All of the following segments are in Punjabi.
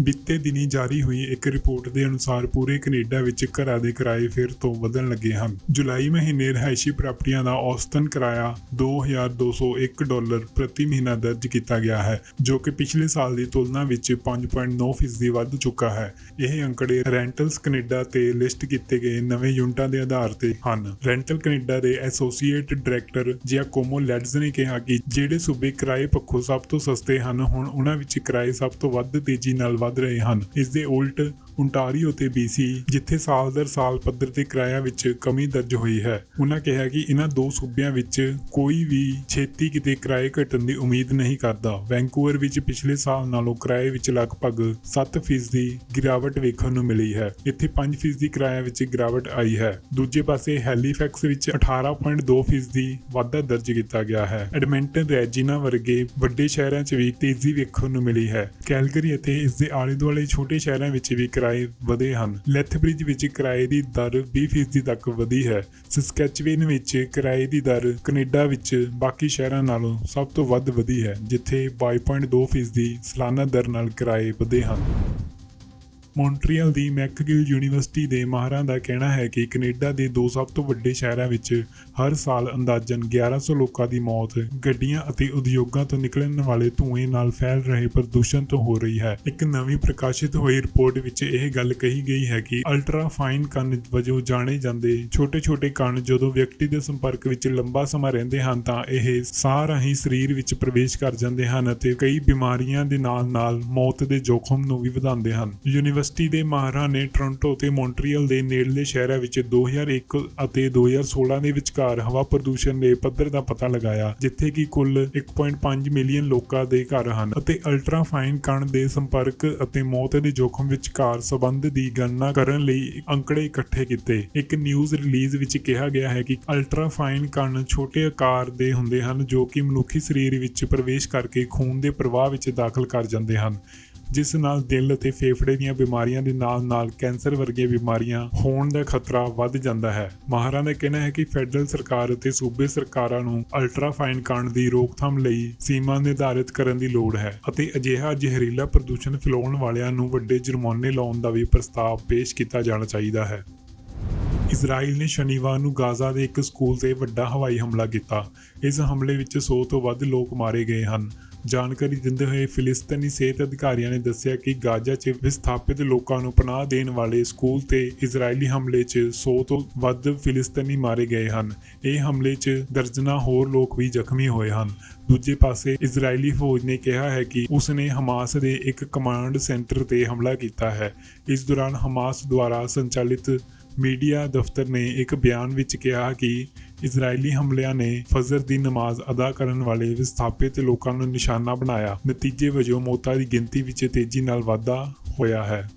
ਬੀਤੇ ਦਿਨੀ ਜਾਰੀ ਹੋਈ ਇੱਕ ਰਿਪੋਰਟ ਦੇ ਅਨੁਸਾਰ ਪੂਰੇ ਕੈਨੇਡਾ ਵਿੱਚ ਘਰਾਂ ਦੇ ਕਿਰਾਏ ਫਿਰ ਤੋਂ ਵਧਣ ਲੱਗੇ ਹਨ। ਜੁਲਾਈ ਮਹੀਨੇ ਰਿਹਾਇਸ਼ੀ ਪ੍ਰਾਪਤੀਆਂ ਦਾ ਔਸਤਨ ਕਿਰਾਇਆ 2201 ਡਾਲਰ ਪ੍ਰਤੀ ਮਹੀਨਾ ਦਰਜ ਕੀਤਾ ਗਿਆ ਹੈ, ਜੋ ਕਿ ਪਿਛਲੇ ਸਾਲ ਦੀ ਤੁਲਨਾ ਵਿੱਚ 5.9% ਫੀਸਦੀ ਵੱਧ ਚੁੱਕਾ ਹੈ। ਇਹ ਅੰਕੜੇ ਰੈਂਟਲਸ ਕੈਨੇਡਾ ਤੇ ਲਿਸਟ ਕੀਤੇ ਗਏ ਨਵੇਂ ਯੂਨਿਟਾਂ ਦੇ ਆਧਾਰ ਤੇ ਹਨ। ਰੈਂਟਲ ਕੈਨੇਡਾ ਦੇ ਐਸੋਸੀਏਟ ਡਾਇਰੈਕਟਰ ਜਿਆਕੋਮੋ ਲੈਡਜ਼ ਨੇ ਕਿਹਾ ਕਿ ਜਿਹੜੇ ਸੂਬੇ ਕਿਰਾਏ ਪੱਖੋਂ ਸਭ ਤੋਂ ਸਸਤੇ ਹਨ, ਹੁਣ ਉਹਨਾਂ ਵਿੱਚ ਕਿਰਾਏ ਸਭ ਤੋਂ ਵੱਧ ਤੇਜ਼ੀ ਨਾਲ ਵੱਧ ਰਹੇ ਹਨ। ਇਸ ਦੇ ਉਲਟ ਓਨਟਾਰੀਓ ਤੇ BC ਜਿੱਥੇ ਸਾਲ ਦਰ ਸਾਲ ਪੱਧਰ ਤੇ ਕਿਰਾਇਆ ਵਿੱਚ ਕਮੀ ਦਰਜ ਹੋਈ ਹੈ। ਉਹਨਾਂ ਕਿਹਾ ਕਿ ਇਹਨਾਂ ਦੋ ਸੂਬਿਆਂ ਵਿੱਚ ਕੋਈ ਵੀ ਛੇਤੀ ਕਿਤੇ ਕਿਰਾਏ ਘਟਣ ਦੀ ਉਮੀਦ ਨਹੀਂ ਕਰਦਾ। ਵੈਂਕੂਵਰ ਵਿੱਚ ਪਿਛਲੇ ਸਾਲ ਨਾਲੋਂ ਕਿਰਾਏ ਵਿੱਚ ਲਗਭਗ 7% ਦੀ ਗਿਰਾਵਟ ਵੇਖਣ ਨੂੰ ਮਿਲੀ ਹੈ। ਇੱਥੇ 5% ਦੀ ਕਿਰਾਇਆ ਵਿੱਚ ਗਿਰਾਵਟ ਆਈ ਹੈ। ਦੂਜੇ ਪਾਸੇ ਹੈਲੀਫੈਕਸ ਵਿੱਚ 18.2% ਦੀ ਵਾਧਾ ਦਰਜ ਕੀਤਾ ਗਿਆ ਹੈ। ਐਡਮਿੰਟਨ ਰੈਜੀਨਾ ਵਰਗੇ ਵੱਡੇ ਸ਼ਹਿਰਾਂ 'ਚ ਵੀ ਤੇਜ਼ੀ ਵੇਖਣ ਨੂੰ ਮਿਲੀ ਹੈ। ਕੈਲਗਰੀ ਅਤੇ ਇਸ ਦੇ ਆਲੇ ਦੁਆਲੇ ਛੋਟੇ ਸ਼ਹਿਰਾਂ ਵਿੱਚ ਵੀ ਕਿਰਾਏ ਵਧੇ ਹਨ। ਲੈਥਬ੍ਰਿਜ ਵਿੱਚ ਕਿਰਾਏ ਦੀ ਦਰ 20% ਤੱਕ ਵਧੀ ਹੈ। ਸਸਕੈਚਵੇਨ ਵਿੱਚ ਕਿਰਾਏ ਦੀ ਦਰ ਕੈਨੇਡਾ ਵਿੱਚ ਬਾਕੀ ਸ਼ਹਿਰਾਂ ਨਾਲੋਂ ਸਭ ਤੋਂ ਵੱਧ ਵਧੀ ਹੈ, ਜਿੱਥੇ 22.2% ਦੀ ਸਾਲਾਨਾ ਦਰ ਨਾਲ ਕਿਰਾਏ ਵਧੇ ਹਨ। ਮੌਂਟਰੀਅਲ ਦੀ ਮੈਕਗਿਲ ਯੂਨੀਵਰਸਿਟੀ ਦੇ ਮਾਹਰਾਂ ਦਾ ਕਹਿਣਾ ਹੈ ਕਿ ਕੈਨੇਡਾ ਦੇ ਦੋ ਸਭ ਤੋਂ ਵੱਡੇ ਸ਼ਹਿਰਾਂ ਵਿੱਚ ਹਰ ਸਾਲ ਅੰਦਾਜ਼ਨ 1100 ਲੋਕਾਂ ਦੀ ਮੌਤ, ਗੱਡੀਆਂ ਅਤੇ ਉਦਯੋਗਾਂ ਤੋਂ ਨਿਕਲਣ ਵਾਲੇ ਧੂਏ ਨਾਲ ਫੈਲ ਰਹੇ ਪ੍ਰਦੂਸ਼ਣ ਤੋਂ ਹੋ ਰਹੀ ਹੈ। ਇੱਕ ਨਵੀਂ ਪ੍ਰਕਾਸ਼ਿਤ ਹੋਈ ਰਿਪੋਰਟ ਵਿੱਚ ਇਹ ਗੱਲ ਕਹੀ ਗਈ ਹੈ ਕਿ ਅਲਟਰਾ ਫਾਈਨ ਕਣ ਵਜੋਂ ਜਾਣੇ ਜਾਂਦੇ ਛੋਟੇ-ਛੋਟੇ ਕਣ ਜਦੋਂ ਵਿਅਕਤੀ ਦੇ ਸੰਪਰਕ ਵਿੱਚ ਲੰਬਾ ਸਮਾਂ ਰਹਿੰਦੇ ਹਨ ਤਾਂ ਇਹ ਸਾਹ ਰਾਹੀਂ ਸਰੀਰ ਵਿੱਚ ਪ੍ਰਵੇਸ਼ ਕਰ ਜਾਂਦੇ ਹਨ ਅਤੇ ਕਈ ਬਿਮਾਰੀਆਂ ਦੇ ਨਾਲ-ਨਾਲ ਮੌਤ ਦੇ ਜੋਖਮ ਨੂੰ ਵੀ ਵਧਾਉਂਦੇ ਹਨ। ਯੂਨੀਵਰਸਿਟੀ ਦੇ ਮਾਹਰਾਂ ਨੇ ਟੋਰਾਂਟੋ ਤੇ ਮੌਂਟਰੀਅਲ ਦੇ ਨੇੜਲੇ ਸ਼ਹਿਰਾਂ ਵਿੱਚ 2001 ਅਤੇ 2016 ਦੇ ਵਿਚਕਾਰ ਹਵਾ ਪ੍ਰਦੂਸ਼ਣ ਦੇ ਪੱਧਰ ਦਾ ਪਤਾ ਲਗਾਇਆ, ਜਿੱਥੇ ਕਿ ਕੁੱਲ 1.5 ਮਿਲੀਅਨ ਲੋਕਾਂ ਦੇ ਘਰ ਹਨ ਅਤੇ ਅਲਟਰਾ ਫਾਈਨ ਕਣ ਦੇ ਸੰਪਰਕ ਅਤੇ ਮੌਤ ਦੇ ਜੋਖਮ ਵਿਚਕਾਰ ਸੰਬੰਧ ਦੀ ਗਣਨਾ ਕਰਨ ਲਈ ਅੰਕੜੇ ਇਕੱਠੇ ਕੀਤੇ। ਇੱਕ ਨਿਊਜ਼ ਰਿਲੀਜ਼ ਵਿੱਚ ਕਿਹਾ ਗਿਆ ਹੈ ਕਿ ਅਲਟਰਾ ਫਾਈਨ ਕਣ ਛੋਟੇ ਆਕਾਰ ਦੇ ਹੁੰਦੇ ਹਨ, ਜੋ ਕਿ ਮਨੁੱਖੀ ਸਰੀਰ ਵਿੱਚ ਪ੍ਰਵੇਸ਼ ਕਰਕੇ ਖੂਨ ਦੇ ਪ੍ਰਵਾਹ ਵਿੱਚ ਦਾਖਲ ਕਰ ਜਾਂਦੇ ਹਨ। ਜਿਸ ਨਾਲ ਦਿਲ ਅਤੇ ਫੇਫੜੇ ਦੀਆਂ ਬਿਮਾਰੀਆਂ ਦੇ ਨਾਲ-ਨਾਲ ਕੈਂਸਰ ਵਰਗੀਆਂ ਬਿਮਾਰੀਆਂ ਹੋਣ ਦਾ ਖਤਰਾ ਵੱਧ ਜਾਂਦਾ ਹੈ। ਮਾਹਰਾਂ ਦਾ ਕਹਿਣਾ ਹੈ ਕਿ ਫੈਡਰਲ ਸਰਕਾਰ ਅਤੇ ਸੂਬੇ ਸਰਕਾਰਾਂ ਨੂੰ ਅਲਟਰਾ ਫਾਈਨ ਕਣ ਦੀ ਰੋਕਥਾਮ ਲਈ ਸੀਮਾ ਨਿਰਧਾਰਿਤ ਕਰਨ ਦੀ ਲੋੜ ਹੈ ਅਤੇ ਅਜਿਹਾ ਜ਼ਹਿਰੀਲਾ ਪ੍ਰਦੂਸ਼ਣ ਫੈਲਾਉਣ ਵਾਲਿਆਂ ਨੂੰ ਵੱਡੇ ਜੁਰਮਾਨੇ ਲਾਉਣ ਦਾ ਵੀ ਪ੍ਰਸਤਾਵ ਪੇਸ਼ ਕੀਤਾ ਜਾਣਾ ਚਾਹੀਦਾ ਹੈ। ਇਜ਼ਰਾਈਲ ਨੇ ਸ਼ਨੀਵਾਰ ਨੂੰ ਗਾਜ਼ਾ ਦੇ ਇੱਕ ਸਕੂਲ ਤੇ ਵੱਡਾ ਹਵਾਈ ਹਮਲਾ ਕੀਤਾ। ਇਸ ਹਮਲੇ ਵਿੱਚ 100 ਤੋਂ ਵੱਧ ਲੋਕ ਮਾਰੇ ਗਏ ਹਨ। ਜਾਣਕਾਰੀ ਦਿੰਦੇ ਹੋਏ ਫਿਲਿਸਤੀਨੀ ਸਿਹਤ ਅਧਿਕਾਰੀਆਂ ਨੇ ਦੱਸਿਆ ਕਿ ਗਾਜ਼ਾ 'ਚ ਵਿਸਥਾਪਿਤ ਲੋਕਾਂ ਨੂੰ ਪਨਾਹ ਦੇਣ ਵਾਲੇ ਸਕੂਲ ਤੇ ਇਜ਼ਰਾਈਲੀ ਹਮਲੇ 'ਚ 100 ਤੋਂ ਵੱਧ ਫਿਲਿਸਤੀਨੀ ਮਾਰੇ ਗਏ ਹਨ। ਇਹ ਹਮਲੇ 'ਚ ਦਰਜਨਾਂ ਹੋਰ ਲੋਕ ਵੀ ਜ਼ਖਮੀ ਹੋਏ ਹਨ। ਦੂਜੇ ਪਾਸੇ, ਇਜ਼ਰਾਈਲੀ ਫੌਜ ਨੇ ਕਿਹਾ ਹੈ ਕਿ ਉਸ ਨੇ ਹਮਾਸ ਦੇ ਇੱਕ ਕਮਾਂਡ ਸੈਂਟਰ ਤੇ ਹਮਲਾ ਕੀਤਾ ਹੈ। ਇਸ ਦੌਰਾਨ ਹਮਾਸ ਦੁਆਰਾ ਸੰਚਾਲਿਤ ਮੀਡੀਆ ਦਫ਼ਤਰ ਨੇ ਇੱਕ ਬਿਆਨ ਵਿੱਚ ਕਿਹਾ ਕਿ ਇਜ਼ਰਾਈਲੀ ਹਮਲਿਆਂ ਨੇ ਫਜਰ ਦੀ ਨਮਾਜ਼ ਅਦਾ ਕਰਨ ਵਾਲੇ ਵਿਸਥਾਪਿਤ ਲੋਕਾਂ ਨੂੰ ਨਿਸ਼ਾਨਾ ਬਣਾਇਆ। ਨਤੀਜੇ ਵਜੋਂ ਮੌਤਾਂ ਦੀ ਗਿਣਤੀ ਵਿੱਚ ਤੇਜ਼ੀ ਨਾਲ ਵਾਧਾ ਹੋਇਆ ਹੈ।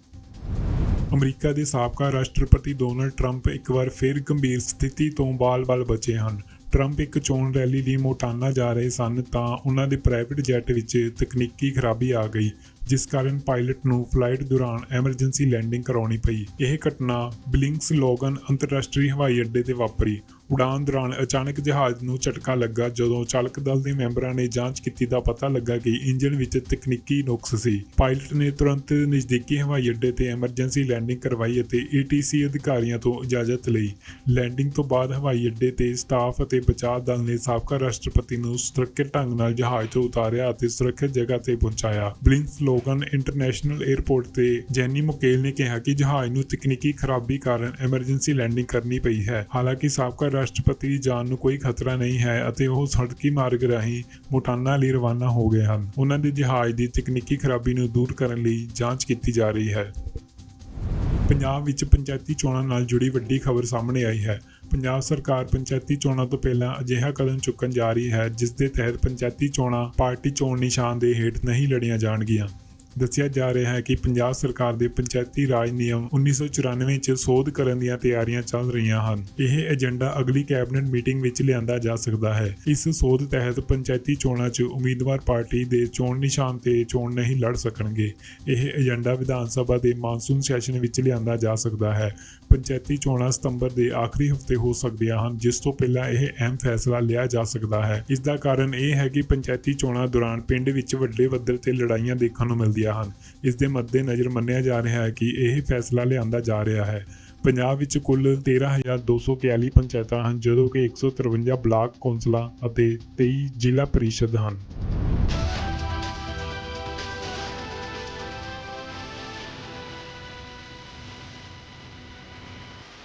ਅਮਰੀਕਾ ਦੇ ਸਾਬਕਾ ਰਾਸ਼ਟਰਪਤੀ ਡੋਨਲਡ ਟਰੰਪ ਇੱਕ ਵਾਰ ਫਿਰ ਗੰਭੀਰ ਸਥਿਤੀ ਤੋਂ ਬਾਲ-ਬਾਲ ਬਚੇ ਹਨ। ਟਰੰਪ ਇੱਕ ਚੋਣ ਰੈਲੀ ਲਈ ਮੋਟਾਨਾ ਜਾ ਰਹੇ ਸਨ ਤਾਂ ਉਹਨਾਂ ਦੇ ਪ੍ਰਾਈਵੇਟ ਜੈਟ ਵਿੱਚ ਤਕਨੀਕੀ ਖਰਾਬੀ ਆ ਗਈ, ਜਿਸ ਕਾਰਨ ਪਾਇਲਟ ਨੂੰ ਫਲਾਈਟ ਦੌਰਾਨ ਐਮਰਜੈਂਸੀ ਲੈਂਡਿੰਗ ਕਰਾਉਣੀ ਪਈ। ਇਹ ਘਟਨਾ ਬਲਿੰਕਸ ਲੋਗਨ ਅੰਤਰਰਾਸ਼ਟਰੀ ਹਵਾਈ ਅੱਡੇ ਤੇ ਵਾਪਰੀ। ਉਡਾਨ ਦੌਰਾਨ ਅਚਾਨਕ ਜਹਾਜ਼ ਨੂੰ ਝਟਕਾ ਲੱਗਾ, ਜਦੋਂ ਚਾਲਕ ਦਲ ਦੇ ਮੈਂਬਰਾਂ ਨੇ ਜਾਂਚ ਕੀਤੀ ਤਾਂ ਪਤਾ ਲੱਗਾ ਕਿ ਇੰਜਨ ਵਿੱਚ ਤਕਨੀਕੀ ਨੁਕਸ ਸੀ। ਪਾਇਲਟ ਨੇ ਤੁਰੰਤ ਨਜ਼ਦੀਕੀ ਹਵਾਈ ਅੱਡੇ ਤੇ ਐਮਰਜੈਂਸੀ ਲੈਂਡਿੰਗ ਕਰਵਾਈ ਅਤੇ ਏਟੀਸੀ ਅਧਿਕਾਰੀਆਂ ਤੋਂ ਇਜਾਜ਼ਤ ਲਈ। ਲੈਂਡਿੰਗ ਤੋਂ ਬਾਅਦ ਹਵਾਈ ਅੱਡੇ ਤੇ ਸਟਾਫ ਅਤੇ ਬਚਾਅ ਦਲ ਨੇ ਸਾਬਕਾ ਰਾਸ਼ਟਰਪਤੀ ਨੂੰ ਸੁਰੱਖਿਅਤ ਢੰਗ ਨਾਲ ਜਹਾਜ਼ ਤੋਂ ਉਤਾਰਿਆ ਅਤੇ ਸੁਰੱਖਿਅਤ ਜਗ੍ਹਾ ਤੇ ਪਹੁੰਚਾਇਆ। ਬਲਿੰਕਸ ਲੋਗਨ ਇੰਟਰਨੈਸ਼ਨਲ 에ਅਰਪੋਰਟ ਤੇ ਜੈਨੀ ਮੁਕੇਲ ਨੇ ਕਿਹਾ ਕਿ ਜਹਾਜ਼ ਨੂੰ ਤਕਨੀਕੀ ਖਰਾਬੀ ਕਾਰਨ ਐਮਰਜੈਂਸੀ ਲੈਂਡਿੰਗ ਕਰਨੀ ਪਈ ਹੈ। ਹਾਲਾਂਕਿ ਸਾਬਕਾ ਰਾਸ਼ਟਰਪਤੀ ਦੀ ਜਾਨ ਨੂੰ ਕੋਈ ਖਤਰਾ ਨਹੀਂ ਹੈ ਅਤੇ ਉਹ ਸੜਕੀ ਮਾਰਗ ਰਾਹੀਂ ਮੋਟਾਨਾ ਲਈ ਰਵਾਨਾ ਹੋ ਗਏ ਹਨ। ਉਹਨਾਂ ਦੇ ਜਹਾਜ਼ ਦੀ ਤਕਨੀਕੀ ਖਰਾਬੀ ਨੂੰ ਦੂਰ ਕਰਨ ਲਈ ਜਾਂਚ ਕੀਤੀ ਜਾ ਰਹੀ ਹੈ। ਪੰਜਾਬ ਵਿੱਚ ਪੰਚਾਇਤੀ ਚੋਣਾਂ ਨਾਲ ਜੁੜੀ ਵੱਡੀ ਖਬਰ ਸਾਹਮਣੇ ਆਈ ਹੈ। ਪੰਜਾਬ ਸਰਕਾਰ ਪੰਚਾਇਤੀ ਚੋਣਾਂ ਤੋਂ ਪਹਿਲਾਂ ਅਜਿਹਾ ਕਦਮ ਚੁੱਕਣ ਜਾ ਰਹੀ ਹੈ, ਜਿਸ ਦੇ ਤਹਿਤ ਪੰਚਾਇਤੀ ਚੋਣਾਂ ਪਾਰਟੀ ਚੋਣ ਨਿਸ਼ਾਨ ਦੇ ਹੇਠ ਨਹੀਂ ਲੜੀਆਂ ਜਾਣਗੀਆਂ। ਦੱਸਿਆ ਜਾ ਰਿਹਾ ਹੈ ਕਿ ਪੰਜਾਬ ਸਰਕਾਰ ਦੇ ਪੰਚਾਇਤੀ ਰਾਜ ਨਿਯਮ 1994 ਚ ਸੋਧ ਕਰਨ ਦੀਆਂ ਤਿਆਰੀਆਂ ਚੱਲ ਰਹੀਆਂ ਹਨ। ਇਹ ਏਜੰਡਾ ਅਗਲੀ ਕੈਬਨਿਟ ਮੀਟਿੰਗ ਵਿੱਚ ਲਿਆਂਦਾ ਜਾ ਸਕਦਾ ਹੈ। ਇਸ ਸੋਧ ਤਹਿਤ ਪੰਚਾਇਤੀ ਚੋਣਾਂ 'ਚ ਉਮੀਦਵਾਰ ਪਾਰਟੀ ਦੇ ਚੋਣ ਨਿਸ਼ਾਨ ਤੇ ਚੋਣ ਨਹੀਂ ਲੜ ਸਕਣਗੇ। ਇਹ ਏਜੰਡਾ ਵਿਧਾਨ ਸਭਾ ਦੇ ਮਾਨਸੂਨ ਸੈਸ਼ਨ ਵਿੱਚ ਲਿਆਂਦਾ ਜਾ ਸਕਦਾ ਹੈ। ਪੰਚਾਇਤੀ ਚੋਣਾਂ ਸਤੰਬਰ ਦੇ ਆਖਰੀ ਹਫ਼ਤੇ ਹੋ ਸਕਦੀਆਂ ਹਨ, ਜਿਸ ਤੋਂ ਪਹਿਲਾਂ ਇਹ ਅਹਿਮ ਫੈਸਲਾ ਲਿਆ ਜਾ ਸਕਦਾ ਹੈ। ਇਸ ਦਾ ਕਾਰਨ ਇਹ ਹੈ ਕਿ ਪੰਚਾਇਤੀ ਚੋਣਾਂ ਦੌਰਾਨ ਪਿੰਡ ਵਿੱਚ ਵੱਡੇ ਪੱਧਰ ਤੇ ਲੜਾਈਆਂ ਦੇਖਣ ਨੂੰ ਮਿਲਦੀਆਂ ਗਿਆ ਹਨ। ਇਸ ਦੇ ਮੱਦੇਨਜ਼ਰ ਮੰਨਿਆ ਜਾ ਰਿਹਾ ਹੈ ਕਿ ਇਹ ਫੈਸਲਾ ਲਿਆਂਦਾ ਜਾ ਰਿਹਾ ਹੈ। ਪੰਜਾਬ ਵਿੱਚ ਕੁੱਲ 13241 ਪੰਚਾਇਤਾਂ ਹਨ, ਜਦੋਂ ਕਿ 153 ਬਲਾਕ ਕੌਂਸਲਾਂ ਅਤੇ 23 ਜ਼ਿਲ੍ਹਾ ਪਰਿਸ਼ਦ ਹਨ।